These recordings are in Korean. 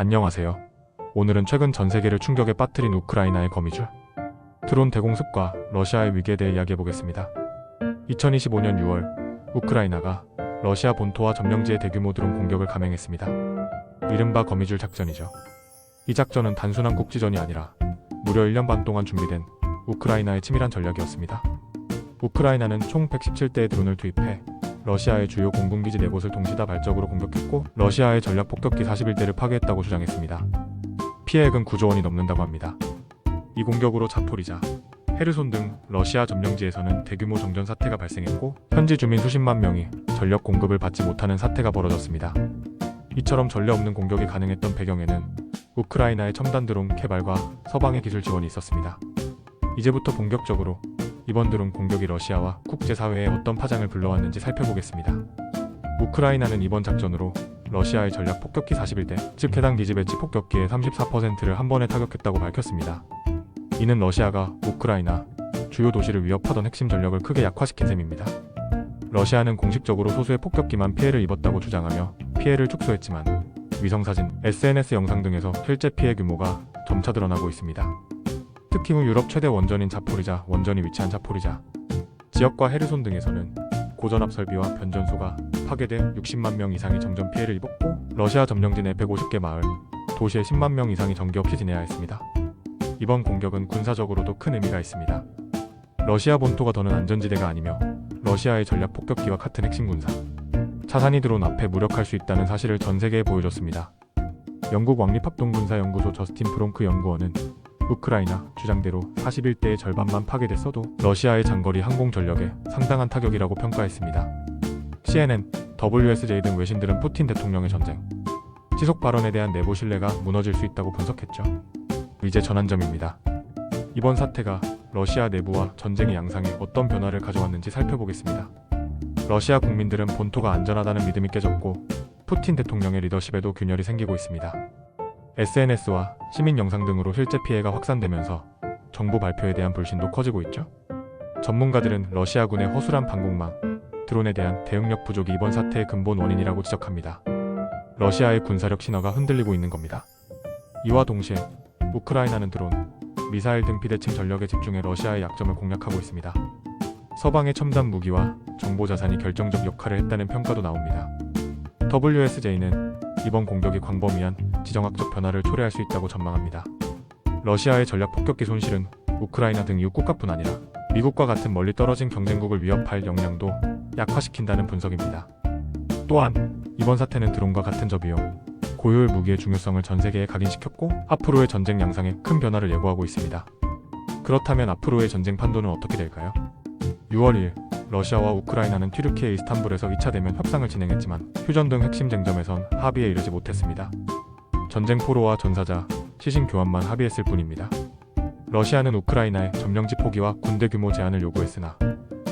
안녕하세요. 오늘은 최근 전 세계를 충격에 빠뜨린 우크라이나의 거미줄 드론 대공습과 러시아의 위기에 대해 이야기해 보겠습니다. 2025년 6월 우크라이나가 러시아 본토와 점령지에 대규모 드론 공격을 감행했습니다. 이른바 거미줄 작전이죠. 이 작전은 단순한 국지전이 아니라 무려 1년 반 동안 준비된 우크라이나의 치밀한 전략이었습니다. 우크라이나는 총 117대의 드론을 투입해 러시아의 주요 공군기지 4곳을 동시다 발적으로 공격했고 러시아의 전략 폭격기 41대를 파괴했다고 주장했습니다. 피해액은 9조 원이 넘는다고 합니다. 이 공격으로 자포리자, 헤르손 등 러시아 점령지에서는 대규모 정전 사태가 발생했고 현지 주민 수십만 명이 전력 공급을 받지 못하는 사태가 벌어졌습니다. 이처럼 전례 없는 공격이 가능했던 배경에는 우크라이나의 첨단 드론 개발과 서방의 기술 지원이 있었습니다. 이제부터 본격적으로 이번 드론 공격이 러시아와 국제사회에 어떤 파장을 불러왔는지 살펴보겠습니다. 우크라이나는 이번 작전으로 러시아의 전략 폭격기 41대, 즉 해당 기지 배치 폭격기의 34%를 한 번에 타격했다고 밝혔습니다. 이는 러시아가 우크라이나 주요 도시를 위협하던 핵심 전력을 크게 약화시킨 셈입니다. 러시아는 공식적으로 소수의 폭격기만 피해를 입었다고 주장하며 피해를 축소했지만 위성사진, SNS 영상 등에서 실제 피해 규모가 점차 드러나고 있습니다. 특히 후 유럽 최대 원전인 자포리자 원전이 위치한 자포리자 지역과 헤르손 등에서는 고전압 설비와 변전소가 파괴돼 60만 명 이상이 정전 피해를 입었고 러시아 점령지 내 150개 마을, 도시에 10만 명 이상이 전기 없이 지내야 했습니다. 이번 공격은 군사적으로도 큰 의미가 있습니다. 러시아 본토가 더는 안전지대가 아니며 러시아의 전략 폭격기와 같은 핵심 군사 차산이 드론 앞에 무력할 수 있다는 사실을 전 세계에 보여줬습니다. 영국 왕립합동군사연구소 저스틴 프롱크 연구원은 우크라이나 주장대로 41대의 절반만 파괴됐어도 러시아의 장거리 항공 전력에 상당한 타격이라고 평가했습니다. CNN, WSJ 등 외신들은 푸틴 대통령의 전쟁, 지속 발언에 대한 내부 신뢰가 무너질 수 있다고 분석했죠. 이제 전환점입니다. 이번 사태가 러시아 내부와 전쟁의 양상에 어떤 변화를 가져왔는지 살펴보겠습니다. 러시아 국민들은 본토가 안전하다는 믿음이 깨졌고 푸틴 대통령의 리더십에도 균열이 생기고 있습니다. SNS와 시민 영상 등으로 실제 피해가 확산되면서 정부 발표에 대한 불신도 커지고 있죠. 전문가들은 러시아군의 허술한 방공망, 드론에 대한 대응력 부족이 이번 사태의 근본 원인이라고 지적합니다. 러시아의 군사력 신화가 흔들리고 있는 겁니다. 이와 동시에 우크라이나는 드론, 미사일 등 비대칭 전력에 집중해 러시아의 약점을 공략하고 있습니다. 서방의 첨단 무기와 정보 자산이 결정적 역할을 했다는 평가도 나옵니다. WSJ는 이번 공격이 광범위한 지정학적 변화를 초래할 수 있다고 전망합니다. 러시아의 전략 폭격기 손실은 우크라이나 등 이웃 국가뿐 아니라 미국과 같은 멀리 떨어진 경쟁국을 위협할 역량도 약화시킨다는 분석입니다. 또한 이번 사태는 드론과 같은 저비용, 고효율 무기의 중요성을 전 세계에 각인시켰고 앞으로의 전쟁 양상에 큰 변화를 예고하고 있습니다. 그렇다면 앞으로의 전쟁 판도는 어떻게 될까요? 6월 2일 러시아와 우크라이나는 튀르키예 이스탄불에서 2차 대면 협상을 진행했지만 휴전 등 핵심 쟁점에선 합의에 이르지 못했습니다. 전쟁 포로와 전사자, 시신 교환만 합의했을 뿐입니다. 러시아는 우크라이나의 점령지 포기와 군대 규모 제한을 요구했으나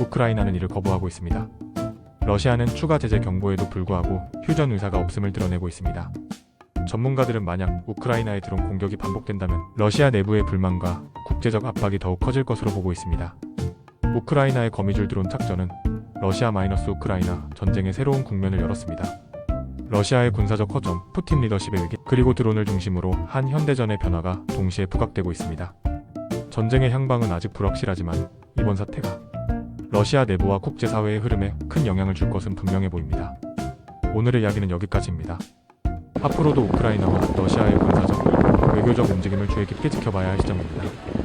우크라이나는 이를 거부하고 있습니다. 러시아는 추가 제재 경보에도 불구하고 휴전 의사가 없음을 드러내고 있습니다. 전문가들은 만약 우크라이나의 드론 공격이 반복된다면 러시아 내부의 불만과 국제적 압박이 더욱 커질 것으로 보고 있습니다. 우크라이나의 거미줄 드론 작전은 러시아 마이너스 우크라이나 전쟁의 새로운 국면을 열었습니다. 러시아의 군사적 허점, 푸틴 리더십의 위기, 그리고 드론을 중심으로 한 현대전의 변화가 동시에 부각되고 있습니다. 전쟁의 향방은 아직 불확실하지만 이번 사태가 러시아 내부와 국제사회의 흐름에 큰 영향을 줄 것은 분명해 보입니다. 오늘의 이야기는 여기까지입니다. 앞으로도 우크라이나와 러시아의 군사적, 외교적 움직임을 주의 깊게 지켜봐야 할 시점입니다.